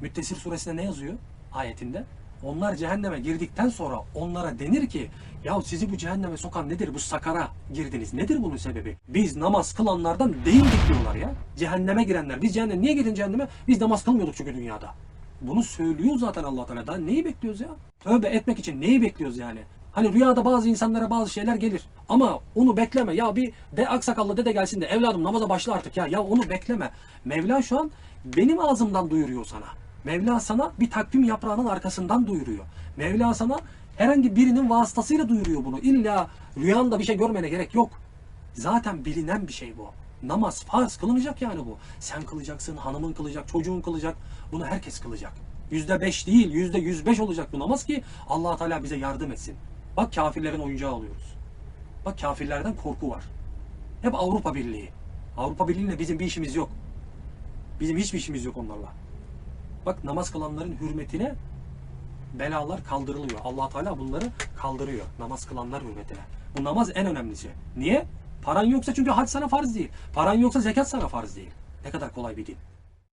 Müttesir suresinde ne yazıyor ayetinde? Onlar cehenneme girdikten sonra onlara denir ki ya sizi bu cehenneme sokan nedir? Bu sakara girdiniz. Nedir bunun sebebi? Biz namaz kılanlardan değildik diyorlar ya. Cehenneme girenler. Biz cehenneme niye girdin cehenneme? Biz namaz kılmıyorduk çünkü dünyada. Bunu söylüyor zaten Allah Teala. Daha neyi bekliyoruz ya? Tövbe etmek için neyi bekliyoruz yani? Hani rüyada bazı insanlara bazı şeyler gelir. Ama onu bekleme. Ya bir de aksakallı dede gelsin de evladım namaza başla artık ya. Ya onu bekleme. Mevla şu an benim ağzımdan duyuruyor sana. Mevla sana bir takvim yaprağının arkasından duyuruyor. Mevla sana herhangi birinin vasıtasıyla duyuruyor bunu. İlla rüyanda bir şey görmene gerek yok. Zaten bilinen bir şey bu. Namaz farz kılınacak yani bu. Sen kılacaksın, hanımın kılacak, çocuğun kılacak. Bunu herkes kılacak. Yüzde beş değil, yüzde yüz beş olacak bu namaz ki allah Teala bize yardım etsin. Bak kafirlerin oyuncağı alıyoruz. Bak kafirlerden korku var. Hep Avrupa Birliği. Avrupa Birliği'yle bizim bir işimiz yok. Bizim hiçbir işimiz yok onlarla. Bak namaz kılanların hürmetine belalar kaldırılıyor. allah Teala bunları kaldırıyor. Namaz kılanlar hürmetine. Bu namaz en önemlisi. Niye? Paran yoksa çünkü hac sana farz değil. Paran yoksa zekat sana farz değil. Ne kadar kolay bir din.